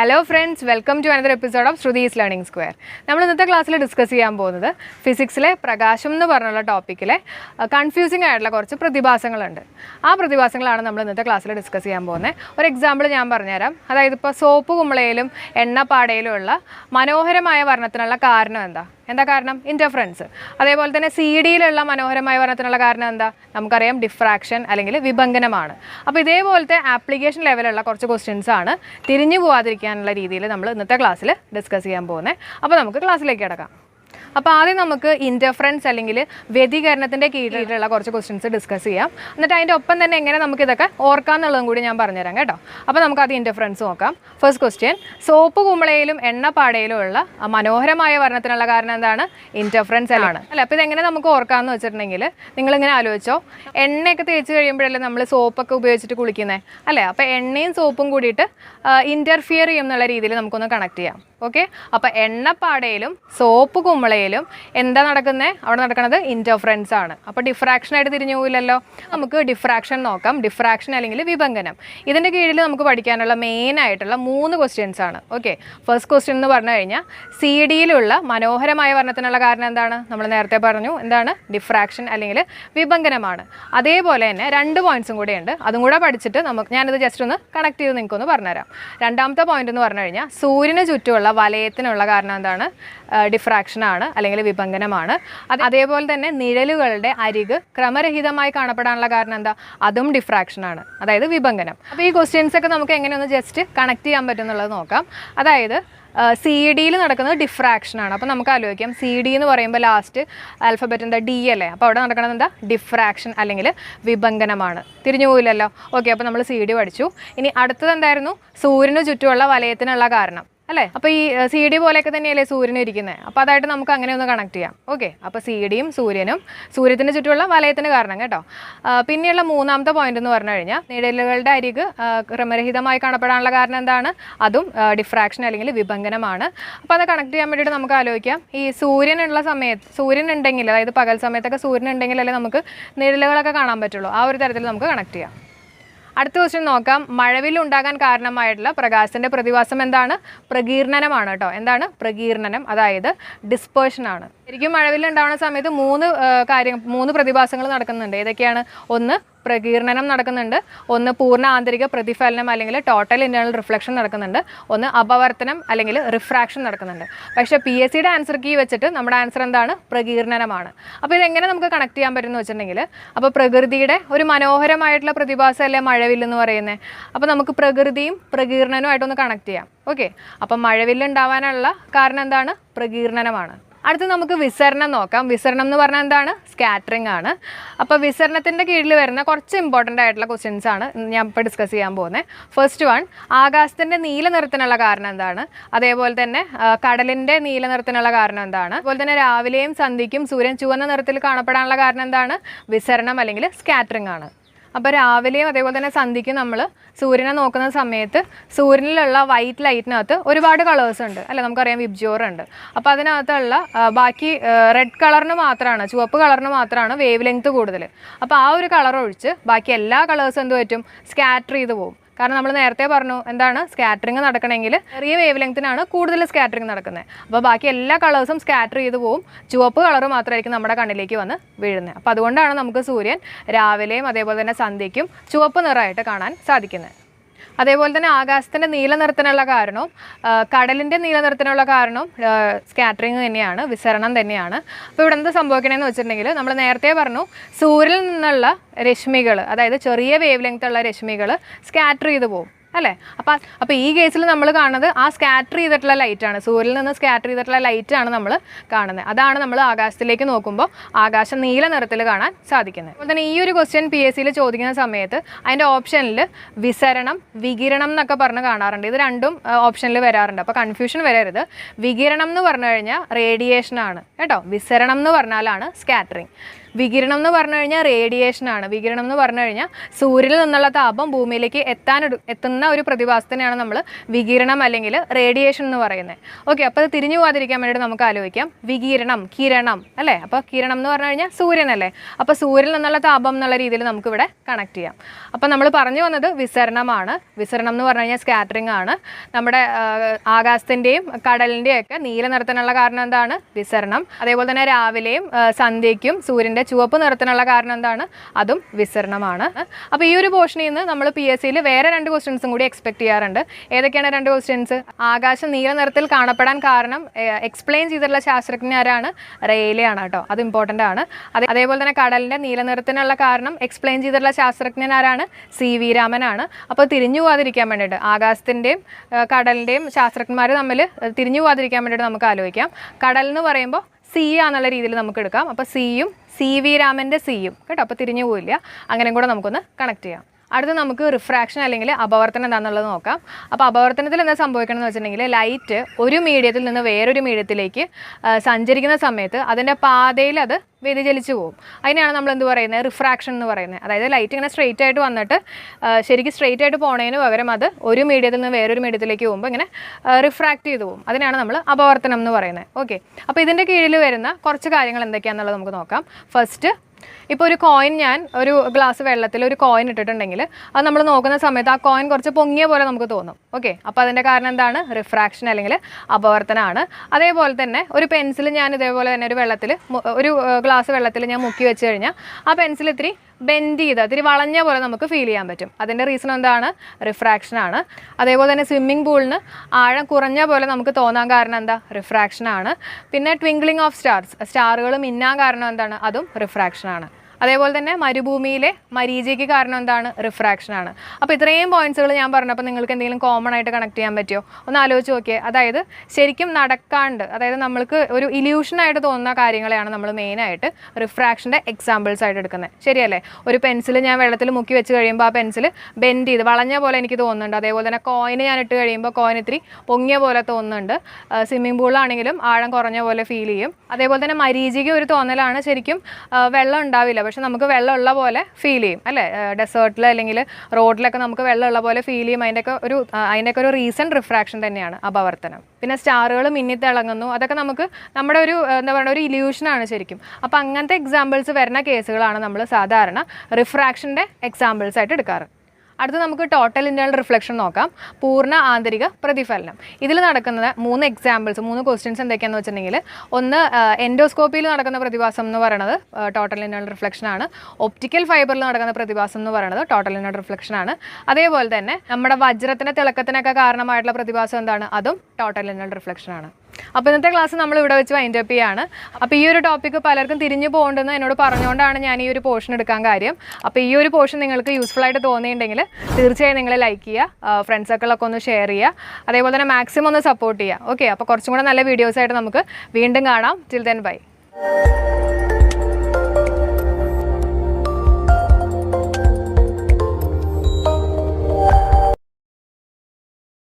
Hello friends welcome to another episode of Shruthi's learning square നമ്മൾ ഇന്നത്തെ ക്ലാസ്സിൽ discuss ചെയ്യാൻ പോകുന്നത് ഫിസിക്സിലെ പ്രകാശം എന്ന് പറഞ്ഞുള്ള ടോപ്പിക്കിലെ കൺഫ്യൂസിംഗ് ആയിട്ടുള്ള കുറച്ച് പ്രതിഭാസങ്ങളുണ്ട്. ആ പ്രതിഭാസങ്ങളാണ് നമ്മൾ ഇന്നത്തെ ക്ലാസ്സിൽ ഡിസ്കസ് ചെയ്യാൻ പോകുന്നത്. ഒരു എക്സാമ്പിൾ ഞാൻ പറഞ്ഞുതരാം. അതായത് ഇപ്പോൾ സോപ്പ് കുമ്പളയിലും എണ്ണപ്പാടയിലും ഉള്ള മനോഹരമായ വർണത്തിനുള്ള കാരണം എന്താ? എന്താ കാരണം? ഇന്റർഫറൻസ് അതേപോലെ തന്നെ സി ഡിയിലുള്ള മനോഹരമായ വർണത്തിനുള്ള കാരണം എന്താ? നമുക്കറിയാം ഡിഫ്രാക്ഷൻ അല്ലെങ്കിൽ വിഭംഗനമാണ്. അപ്പോൾ ഇതേപോലത്തെ ആപ്ലിക്കേഷൻ ലെവലുള്ള കുറച്ച് ക്വസ്റ്റ്യൻസ് ആണ് തിരിഞ്ഞു പോവാതിരിക്കാനുള്ള രീതിയിൽ നമ്മൾ ഇന്നത്തെ ക്ലാസ്സിൽ ഡിസ്കസ് ചെയ്യാൻ പോകുന്നത് അപ്പോൾ നമുക്ക് ക്ലാസ്സിലേക്ക് കിടക്കാം. അപ്പോൾ ആദ്യം നമുക്ക് ഇന്റർഫറൻസ് അല്ലെങ്കിൽ വ്യതികരണത്തിന്റെ കീഴിലുള്ള കുറച്ച് ക്വസ്റ്റ്യൻസ് ഡിസ്കസ് ചെയ്യാം. എന്നിട്ട് അതിന്റെ ഒപ്പം തന്നെ എങ്ങനെ നമുക്ക് ഇതൊക്കെ ഓർക്കാന്നുള്ളതും കൂടി ഞാൻ പറഞ്ഞുതരാം കേട്ടോ. അപ്പോൾ നമുക്ക് അത് ഇന്റർഫറൻസ് നോക്കാം. ഫസ്റ്റ് ക്വസ്റ്റ്യൻ സോപ്പ് കുമ്പളയിലും എണ്ണപ്പാടയിലും ഉള്ള മനോഹരമായ വർണത്തിനുള്ള കാരണം എന്താണ്? ഇന്റർഫറൻസ് ആണ് അല്ല അപ്പോൾ ഇതെങ്ങനെ നമുക്ക് ഓർക്കാമെന്ന് വെച്ചിട്ടുണ്ടെങ്കിൽ നിങ്ങളിങ്ങനെ ആലോചിച്ചോ. എണ്ണയൊക്കെ തേച്ച് കഴിയുമ്പോഴല്ലേ നമ്മൾ സോപ്പൊക്കെ ഉപയോഗിച്ചിട്ട് കുളിക്കുന്നത് അല്ലേ? അപ്പോൾ എണ്ണയും സോപ്പും കൂടിയിട്ട് ഇന്റർഫിയർ ചെയ്യും എന്നുള്ള രീതിയിൽ നമുക്കൊന്ന് കണക്ട് ചെയ്യാം. ഓക്കെ അപ്പോൾ എണ്ണപ്പാടയിലും സോപ്പ് കുമ്പളയിലും എന്താ നടക്കുന്നത് അവിടെ നടക്കുന്നത് ഇന്റർഫറൻസ് ആണ്. അപ്പോൾ ഡിഫ്രാക്ഷൻ ആയിട്ട് തിരിഞ്ഞു പോയില്ലല്ലോ നമുക്ക് ഡിഫ്രാക്ഷൻ നോക്കാം. ഡിഫ്രാക്ഷൻ അല്ലെങ്കിൽ വിഭംഗനം. ഇതിന്റെ കീഴിൽ നമുക്ക് പഠിക്കാനുള്ള മെയിൻ ആയിട്ടുള്ള മൂന്ന് ക്വസ്റ്റ്യൻസ് ആണ്. ഓക്കെ ഫസ്റ്റ് ക്വസ്റ്റ്യൻ എന്ന് പറഞ്ഞു കഴിഞ്ഞാൽ സി ഡിയിലുള്ള മനോഹരമായ വർണത്തിനുള്ള കാരണം എന്താണ്? നമ്മൾ നേരത്തെ പറഞ്ഞു എന്താണ്? ഡിഫ്രാക്ഷൻ അല്ലെങ്കിൽ വിഭംഗനമാണ്. അതേപോലെ തന്നെ രണ്ട് പോയിന്റ്സും കൂടെ ഉണ്ട്. അതും കൂടെ പഠിച്ചിട്ട് നമുക്ക് ഞാനിത് ജസ്റ്റ് ഒന്ന് കണക്ട് ചെയ്ത് നിങ്ങൾക്കൊന്ന് പറഞ്ഞുതരാം. രണ്ടാമത്തെ പോയിന്റ് എന്ന് പറഞ്ഞു കഴിഞ്ഞാൽ സൂര്യന് ചുറ്റുമുള്ള വലയത്തിനുള്ള കാരണം എന്താണ്? ഡിഫ്രാക്ഷനാണ് അല്ലെങ്കിൽ വിഭംഗനമാണ് അത് അതേപോലെ തന്നെ നിഴലുകളുടെ അരിക് ക്രമരഹിതമായി കാണപ്പെടാനുള്ള കാരണം എന്താ? അതും ഡിഫ്രാക്ഷനാണ് അതായത് വിഭംഗനം അപ്പോൾ ഈ ക്വസ്റ്റ്യൻസ് ഒക്കെ നമുക്ക് എങ്ങനെയൊന്ന് ജസ്റ്റ് കണക്ട് ചെയ്യാൻ പറ്റുന്നുള്ളത് നോക്കാം. അതായത് സി ഡിയിൽ നടക്കുന്നത് ഡിഫ്രാക്ഷനാണ് അപ്പോൾ നമുക്ക് ആലോചിക്കാം. സി ഡി എന്ന് പറയുമ്പോൾ ലാസ്റ്റ് ആൽഫബറ്റ് എന്താ? ഡി അല്ലേ? അപ്പോൾ അവിടെ നടക്കുന്നത് എന്താ? ഡിഫ്രാക്ഷൻ അല്ലെങ്കിൽ വിഭംഗനമാണ് തിരിഞ്ഞു പോയില്ലല്ലോ? ഓക്കെ അപ്പോൾ നമ്മൾ സി ഡി പഠിച്ചു. ഇനി അടുത്തത് എന്തായിരുന്നു? സൂര്യന് ചുറ്റുമുള്ള വലയത്തിനുള്ള കാരണം. അല്ലേ? അപ്പോൾ ഈ സി ഡി പോലെയൊക്കെ തന്നെയല്ലേ സൂര്യന് ഇരിക്കുന്നത് അപ്പോൾ അതായിട്ട് നമുക്ക് അങ്ങനെ ഒന്ന് കണക്ട് ചെയ്യാം. ഓക്കെ അപ്പോൾ സി ഡിയും സൂര്യനും സൂര്യത്തിന് ചുറ്റുമുള്ള വലയത്തിന് കാരണം കേട്ടോ. പിന്നെയുള്ള മൂന്നാമത്തെ പോയിന്റ് എന്ന് പറഞ്ഞു കഴിഞ്ഞാൽ നിഴലുകളുടെ അരിക് ക്രമരഹിതമായി കാണപ്പെടാനുള്ള കാരണം എന്താണ്? അതും ഡിഫ്രാക്ഷൻ അല്ലെങ്കിൽ വിഭംഗനമാണ്. അപ്പോൾ അത് കണക്ട് ചെയ്യാൻ വേണ്ടിയിട്ട് നമുക്ക് ആലോചിക്കാം. ഈ സൂര്യനുള്ള സമയത്ത് സൂര്യൻ ഉണ്ടെങ്കിൽ അതായത് പകൽ സമയത്തൊക്കെ സൂര്യൻ ഉണ്ടെങ്കിൽ ഉണ്ടെങ്കിലല്ലേ നമുക്ക് നിഴലുകളൊക്കെ കാണാൻ പറ്റുള്ളൂ. ആ ഒരു തരത്തിൽ നമുക്ക് കണക്ട് ചെയ്യാം. അടുത്ത ക്വസ്റ്റ്യൻ നോക്കാം. മഴവിൽ ഉണ്ടാകാൻ കാരണമായിട്ടുള്ള പ്രകാശത്തിന്റെ പ്രതിഭാസം എന്താണ്? പ്രകീർണനമാണ് കേട്ടോ എന്താണ്? പ്രകീർണനം അതായത് ഡിസ്പേർഷൻ ആണ്. ശരിക്കും മഴവിൽ ഉണ്ടാവുന്ന സമയത്ത് മൂന്ന് കാര്യം മൂന്ന് പ്രതിഭാസങ്ങൾ നടക്കുന്നുണ്ട്. ഏതൊക്കെയാണ്? ഒന്ന് പ്രകീർണനം നടക്കുന്നുണ്ട്. ഒന്ന് പൂർണ ആന്തരിക പ്രതിഫലനം അല്ലെങ്കിൽ ടോട്ടൽ ഇന്റേണൽ റിഫ്ലക്ഷൻ നടക്കുന്നുണ്ട്. ഒന്ന് അപവർത്തനം അല്ലെങ്കിൽ റിഫ്രാക്ഷൻ നടക്കുന്നുണ്ട്. പക്ഷേ പി എസ് സിയുടെ ആൻസർ കീ വെച്ചിട്ട് നമ്മുടെ ആൻസർ എന്താണ്? പ്രകീർണനമാണ്. അപ്പോൾ ഇതെങ്ങനെ നമുക്ക് കണക്ട് ചെയ്യാൻ പറ്റുമെന്ന് വെച്ചിട്ടുണ്ടെങ്കിൽ അപ്പോൾ പ്രകൃതിയുടെ ഒരു മനോഹരമായിട്ടുള്ള പ്രതിഭാസമല്ലേ മഴവില്ല് എന്ന് പറയുന്നത്? അപ്പോൾ നമുക്ക് പ്രകൃതിയും പ്രകീർണനവുമായിട്ടൊന്ന് കണക്ട് ചെയ്യാം. ഓക്കെ അപ്പം മഴവില്ലുണ്ടാവാനുള്ള കാരണം എന്താണ്? പ്രകീർണനമാണ്. അടുത്ത് നമുക്ക് വിസരണം നോക്കാം. വിസരണം എന്ന് പറഞ്ഞാൽ എന്താണ്? സ്കാറ്ററിംഗ് ആണ്. അപ്പോൾ വിസരണത്തിന്റെ കീഴിൽ വരുന്ന കുറച്ച് ഇമ്പോർട്ടന്റ് ആയിട്ടുള്ള ക്വസ്റ്റ്യൻസ് ആണ് ഞാൻ ഇപ്പോൾ ഡിസ്കസ് ചെയ്യാൻ പോകുന്നത് ഫസ്റ്റ് വൺ ആകാശത്തിന്റെ നീല നിറത്തിനുള്ള കാരണം എന്താണ്? അതേപോലെ തന്നെ കടലിന്റെ നീല നിറത്തിനുള്ള കാരണം എന്താണ്? അതുപോലെ തന്നെ രാവിലെയും സന്ധ്യയ്ക്കും സൂര്യൻ ചുവന്ന നിറത്തിൽ കാണപ്പെടാനുള്ള കാരണം എന്താണ്? വിസരണം അല്ലെങ്കിൽ സ്കാറ്ററിംഗ് ആണ്. അപ്പോൾ രാവിലെയും അതേപോലെ തന്നെ സന്ധ്യയ്ക്കും നമ്മൾ സൂര്യനെ നോക്കുന്ന സമയത്ത് സൂര്യനിലുള്ള വൈറ്റ് ലൈറ്റിനകത്ത് ഒരുപാട് കളേഴ്സ് ഉണ്ട്. അല്ലെ? നമുക്കറിയാം വിബ്ജോർ ഉണ്ട്. അപ്പോൾ അതിനകത്തുള്ള ബാക്കി റെഡ് കളറിന് മാത്രമാണ് ചുവപ്പ് കളറിന് മാത്രമാണ് വേവ് ലെങ്ത് കൂടുതൽ അപ്പോൾ ആ ഒരു കളർ ഒഴിച്ച് ബാക്കി എല്ലാ കളേഴ്സും എന്ത് പറ്റും? സ്കാറ്റർ ചെയ്ത് പോകും കാരണം നമ്മൾ നേരത്തെ പറഞ്ഞു എന്താണ് സ്കാറ്ററിങ് നടക്കണമെങ്കിൽ ചെറിയ വേവ് ലെങ്ത്തിനാണ് കൂടുതൽ സ്കാറ്ററിങ് നടക്കുന്നത്. അപ്പോൾ ബാക്കി എല്ലാ കളേഴ്സും സ്കാറ്റർ ചെയ്ത് പോവും. ചുവപ്പ് കളർ മാത്രമായിരിക്കും നമ്മുടെ കണ്ണിലേക്ക് വന്ന് വീഴുന്നത്. അപ്പോൾ അതുകൊണ്ടാണ് നമുക്ക് സൂര്യൻ രാവിലെയും അതേപോലെ തന്നെ സന്ധ്യയ്ക്കും ചുവപ്പ് നിറമായിട്ട് കാണാൻ സാധിക്കുന്നത്. അതേപോലെ തന്നെ ആകാശത്തിന്റെ നീല നിറത്തിനുള്ള കാരണവും കടലിന്റെ നീല നിറത്തിനുള്ള കാരണവും സ്കാറ്ററിങ് തന്നെയാണ് വിസരണം തന്നെയാണ്. അപ്പോൾ ഇവിടെ എന്ത് സംഭവിക്കണമെന്ന് വെച്ചിട്ടുണ്ടെങ്കിൽ നമ്മൾ നേരത്തെ പറഞ്ഞു സൂര്യനിൽ നിന്നുള്ള രശ്മികൾ അതായത് ചെറിയ വേവ് ലെങ്ത്തുള്ള രശ്മികൾ സ്കാറ്റർ ചെയ്ത് പോകും. അല്ലേ? അപ്പം അപ്പോൾ ഈ കേസിൽ നമ്മൾ കാണുന്നത് ആ സ്കാറ്റർ ചെയ്തിട്ടുള്ള ലൈറ്റാണ് സൂര്യനിൽ നിന്ന് സ്കാറ്റർ ചെയ്തിട്ടുള്ള ലൈറ്റാണ് നമ്മൾ കാണുന്നത്. അതാണ് നമ്മൾ ആകാശത്തിലേക്ക് നോക്കുമ്പോൾ ആകാശം നീല നിറത്തിൽ കാണാൻ സാധിക്കുന്നത്. അതുപോലെ തന്നെ ഈ ഒരു ക്വസ്റ്റ്യൻ പി എസ് സിയിൽ ചോദിക്കുന്ന സമയത്ത് അതിന്റെ ഓപ്ഷനിൽ വിസരണം വികിരണം എന്നൊക്കെ പറഞ്ഞ് കാണാറുണ്ട്. ഇത് രണ്ടും ഓപ്ഷനിൽ വരാറുണ്ട്. അപ്പോൾ കൺഫ്യൂഷൻ വരരുത്. വികിരണം എന്ന് പറഞ്ഞു കഴിഞ്ഞാൽ റേഡിയേഷനാണ് കേട്ടോ? വിസരണം എന്ന് പറഞ്ഞാലാണ് സ്കാറ്ററിങ് വികിരണം എന്ന് പറഞ്ഞു കഴിഞ്ഞാൽ റേഡിയേഷൻ ആണ്. വികിരണം എന്ന് പറഞ്ഞു കഴിഞ്ഞാൽ സൂര്യനിൽ നിന്നുള്ള താപം ഭൂമിയിലേക്ക് എത്താൻ എത്തുന്ന ഒരു പ്രതിഭാസത്തിനെയാണ് നമ്മൾ വികിരണം അല്ലെങ്കിൽ റേഡിയേഷൻ എന്ന് പറയുന്നത്. ഓക്കെ അപ്പോൾ അത് തിരിഞ്ഞു പോകാതിരിക്കാൻ വേണ്ടിയിട്ട് നമുക്ക് ആലോചിക്കാം. വികിരണം കിരണം അല്ലേ? അപ്പോൾ കിരണം എന്ന് പറഞ്ഞു കഴിഞ്ഞാൽ സൂര്യനല്ലേ അപ്പോൾ സൂര്യനിൽ നിന്നുള്ള താപം എന്നുള്ള രീതിയിൽ നമുക്കിവിടെ കണക്ട് ചെയ്യാം. അപ്പോൾ നമ്മൾ പറഞ്ഞു വന്നത് വിസരണമാണ്. വിസരണം എന്ന് പറഞ്ഞു കഴിഞ്ഞാൽ സ്കാറ്ററിംഗ് ആണ്. നമ്മുടെ ആകാശത്തിന്റെയും കടലിന്റെയും ഒക്കെ നീല നിറത്തിനുള്ള കാരണം എന്താണ്? വിസരണം. അതേപോലെ തന്നെ രാവിലെയും സന്ധ്യയ്ക്കും സൂര്യന്റെ ചുവപ്പ് നിറത്തിനുള്ള കാരണം എന്താണ്? അതും വിസരണമാണ് അപ്പോൾ ഈ ഒരു പോർഷനിൽ നിന്ന് നമ്മൾ പി എസ് സിയിൽ വേറെ രണ്ട് ക്വസ്റ്റ്യൻസും കൂടി എക്സ്പെക്ട് ചെയ്യാറുണ്ട്. ഏതൊക്കെയാണ് രണ്ട് ക്വസ്റ്റ്യൻസ് ആകാശം നീല നിറത്തിൽ കാണപ്പെടാൻ കാരണം എക്സ്പ്ലെയിൻ ചെയ്തിട്ടുള്ള ശാസ്ത്രജ്ഞ ആരാണ്? റെയിലേ കേട്ടോ. അത് ഇമ്പോർട്ടന്റ് ആണ്. അതേ അതേപോലെ തന്നെ കടലിന്റെ നീല നിറത്തിനുള്ള കാരണം എക്സ്പ്ലെയിൻ ചെയ്തിട്ടുള്ള ശാസ്ത്രജ്ഞൻ ആരാണ്? സി വി രാമനാണ്. അപ്പോൾ തിരിഞ്ഞു പോകാതിരിക്കാൻ വേണ്ടിയിട്ട് ആകാശത്തിന്റെയും കടലിന്റെയും ശാസ്ത്രജ്ഞന്മാർ തമ്മിൽ തിരിഞ്ഞു പോകാതിരിക്കാൻ വേണ്ടിയിട്ട് നമുക്ക് ആലോചിക്കാം. കടൽ എന്ന് പറയുമ്പോൾ സി എന്നുള്ള രീതിയിൽ നമുക്ക് എടുക്കാം. അപ്പോൾ സിയും സി വി രാമന്റെ സിയും കേട്ടോ? അപ്പോൾ തിരിഞ്ഞു പോയില്ല അങ്ങനെയും കൂടെ നമുക്കൊന്ന് കണക്ട് ചെയ്യാം. അടുത്ത് നമുക്ക് റിഫ്രാക്ഷൻ അല്ലെങ്കിൽ അപവർത്തനം എന്താണെന്നുള്ളത് നോക്കാം. അപ്പോൾ അപവർത്തനത്തിൽ എന്താ സംഭവിക്കണമെന്ന് വെച്ചിട്ടുണ്ടെങ്കിൽ ലൈറ്റ് ഒരു മീഡിയത്തിൽ നിന്ന് വേറൊരു മീഡിയത്തിലേക്ക് സഞ്ചരിക്കുന്ന സമയത്ത് അതിന്റെ പാതയിൽ അത് വ്യതിചലിച്ചു പോകും. അതിനെയാണ് നമ്മൾ എന്ത് പറയുന്നത്? റിഫ്രാക്ഷൻ എന്ന് പറയുന്നത്. അതായത് ലൈറ്റ് ഇങ്ങനെ സ്ട്രെയിറ്റ് ആയിട്ട് വന്നിട്ട് ശരിക്കും സ്ട്രെയിറ്റ് ആയിട്ട് പോണതിന് പകരം അത് ഒരു മീഡിയത്തിൽ നിന്ന് വേറൊരു മീഡിയത്തിലേക്ക് പോകുമ്പോൾ ഇങ്ങനെ റിഫ്രാക്ട് ചെയ്തു പോകും. അതിനാണ് നമ്മൾ അപവർത്തനം എന്ന് പറയുന്നത്. ഓക്കെ അപ്പോൾ ഇതിന്റെ കീഴിൽ വരുന്ന കുറച്ച് കാര്യങ്ങൾ എന്തൊക്കെയാണെന്നുള്ളത് നമുക്ക് നോക്കാം. ഫസ്റ്റ് ഇപ്പോൾ ഒരു കോയിൻ ഞാൻ ഒരു ഗ്ലാസ് വെള്ളത്തിൽ ഒരു കോയിൻ ഇട്ടിട്ടുണ്ടെങ്കിൽ അത് നമ്മൾ നോക്കുന്ന സമയത്ത് ആ കോയിൻ കുറച്ച് പൊങ്ങിയ പോലെ നമുക്ക് തോന്നും. ഓക്കെ അപ്പോൾ അതിന്റെ കാരണം എന്താണ്? റിഫ്രാക്ഷൻ അല്ലെങ്കിൽ അപവർത്തനമാണ് അതേപോലെ തന്നെ ഒരു പെൻസിൽ ഞാൻ ഇതേപോലെ തന്നെ ഒരു വെള്ളത്തിൽ ഒരു ഗ്ലാസ് വെള്ളത്തിൽ ഞാൻ മുക്കി വെച്ച് കഴിഞ്ഞാൽ ആ പെൻസിൽ ഇത്തിരി ബെൻഡ് ചെയ്ത് ഇത്തിരി വളഞ്ഞ പോലെ നമുക്ക് ഫീൽ ചെയ്യാൻ പറ്റും. അതിന്റെ റീസൺ എന്താണ്? റിഫ്രാക്ഷനാണ് അതേപോലെ തന്നെ സ്വിമ്മിംഗ് പൂളിന് ആഴം കുറഞ്ഞ പോലെ നമുക്ക് തോന്നാൻ കാരണം എന്താ? റിഫ്രാക്ഷനാണ് പിന്നെ ട്വിങ്ക്ലിംഗ് ഓഫ് സ്റ്റാർസ് സ്റ്റാറുകൾ മിന്നാൻ കാരണം എന്താണ്? അതും റിഫ്രാക്ഷൻ ആണ്. അതേപോലെ തന്നെ മരുഭൂമിയിലെ മരീചയ്ക്ക് കാരണം എന്താണ്? റിഫ്രാക്ഷൻ ആണ്. അപ്പോൾ ഇത്രയും പോയിന്റ്സുകൾ ഞാൻ പറഞ്ഞപ്പോൾ നിങ്ങൾക്ക് എന്തെങ്കിലും കോമൺ ആയിട്ട് കണക്ട് ചെയ്യാൻ പറ്റുമോ ഒന്ന് ആലോചിച്ച് നോക്കിയേ. അതായത് ശരിക്കും നടക്കാണ്ട് അതായത് നമ്മൾക്ക് ഒരു ഇല്യൂഷനായിട്ട് തോന്നുന്ന കാര്യങ്ങളെയാണ് നമ്മൾ മെയിനായിട്ട് റിഫ്രാക്ഷന്റെ എക്സാമ്പിൾസ് ആയിട്ട് എടുക്കുന്നത്. ശരിയല്ലേ? ഒരു പെൻസിൽ ഞാൻ വെള്ളത്തിൽ മുക്കി വെച്ച് കഴിയുമ്പോൾ ആ പെൻസിൽ ബെൻഡ് ചെയ്ത് വളഞ്ഞ പോലെ എനിക്ക് തോന്നുന്നുണ്ട്. അതേപോലെ തന്നെ കോയിന് ഞാൻ ഇട്ട് കഴിയുമ്പോൾ കോയിൻ ഇത്തിരി പൊങ്ങിയ പോലെ തോന്നുന്നുണ്ട്. സ്വിമ്മിംഗ് പൂളാണെങ്കിലും ആഴം കുറഞ്ഞ പോലെ ഫീൽ ചെയ്യും. അതേപോലെ തന്നെ മരീചിക ഒരു തോന്നലാണ് ശരിക്കും വെള്ളം ഉണ്ടാവില്ല. പക്ഷെ നമുക്ക് വെള്ളമുള്ള പോലെ ഫീൽ ചെയ്യും അല്ലേ? ഡെസേർട്ടിൽ അല്ലെങ്കിൽ റോഡിലൊക്കെ നമുക്ക് വെള്ളമുള്ള പോലെ ഫീൽ ചെയ്യും. അതിന്റെയൊക്കെ ഒരു അതിന്റെയൊക്കെ ഒരു റീസെന്റ് റിഫ്രാക്ഷൻ തന്നെയാണ് അപവർത്തനം. പിന്നെ സ്റ്റാറുകൾ മിന്നിത്തിളങ്ങുന്നു. അതൊക്കെ നമുക്ക് നമ്മുടെ ഒരു എന്താ പറയുക ഒരു ഇല്യൂഷനാണ് ശരിക്കും. അപ്പോൾ അങ്ങനത്തെ എക്സാമ്പിൾസ് വരുന്ന കേസുകളാണ് നമ്മൾ സാധാരണ റിഫ്രാക്ഷന്റെ എക്സാമ്പിൾസ് ആയിട്ട് എടുക്കാറ്. അടുത്ത് നമുക്ക് ടോട്ടൽ ഇന്റേണൽ റിഫ്ലക്ഷൻ നോക്കാം. പൂർണ ആന്തരിക പ്രതിഫലനം. ഇതിൽ നടക്കുന്നത് മൂന്ന് എക്സാമ്പിൾസ് മൂന്ന് ക്വസ്റ്റ്യൻസ് എന്തൊക്കെയാണെന്ന് വെച്ചിട്ടുണ്ടെങ്കിൽ ഒന്ന് എൻഡോസ്കോപ്പിയിൽ നടക്കുന്ന പ്രതിഭാസം എന്ന് പറയുന്നത് ടോട്ടൽ ഇന്റേണൽ റിഫ്ലക്ഷൻ ആണ്. ഒപ്റ്റിക്കൽ ഫൈബറിൽ നടക്കുന്ന പ്രതിഭാസം എന്ന് പറയുന്നത് ടോട്ടൽ ഇന്റേണൽ റിഫ്ലക്ഷൻ ആണ്. അതേപോലെ തന്നെ നമ്മുടെ വജ്രത്തിന്റെ തിളക്കത്തിനൊക്കെ കാരണമായിട്ടുള്ള പ്രതിഭാസം എന്താണ്? അതും ടോട്ടൽ ഇന്റേണൽ റിഫ്ലക്ഷൻ ആണ്. അപ്പോൾ ഇന്നത്തെ ക്ലാസ് നമ്മൾ ഇവിടെ വെച്ച് വൈൻഡ് അപ്പ് ചെയ്യാണ്. അപ്പോൾ ഈ ഒരു ടോപ്പിക്ക് പലർക്കും തിരിഞ്ഞു പോകണ്ടെന്ന് എന്നോട് പറഞ്ഞുകൊണ്ടാണ് ഞാൻ ഈ ഒരു പോർഷൻ എടുക്കാൻ കാര്യം. അപ്പോൾ ഈ ഒരു പോർഷൻ നിങ്ങൾക്ക് യൂസ്ഫുൾ ആയിട്ട് തോന്നിയിട്ടുണ്ടെങ്കിൽ തീർച്ചയായും നിങ്ങൾ ലൈക്ക് ചെയ്യുക ഫ്രണ്ട്സ് സർക്കിളൊക്കെ ഒന്ന് ഷെയർ ചെയ്യുക അതേപോലെ തന്നെ മാക്സിമം ഒന്ന് സപ്പോർട്ട് ചെയ്യുക. ഓക്കെ അപ്പോൾ കുറച്ചും കൂടെ നല്ല വീഡിയോസ് ആയിട്ട് നമുക്ക് വീണ്ടും കാണാം. Till then bye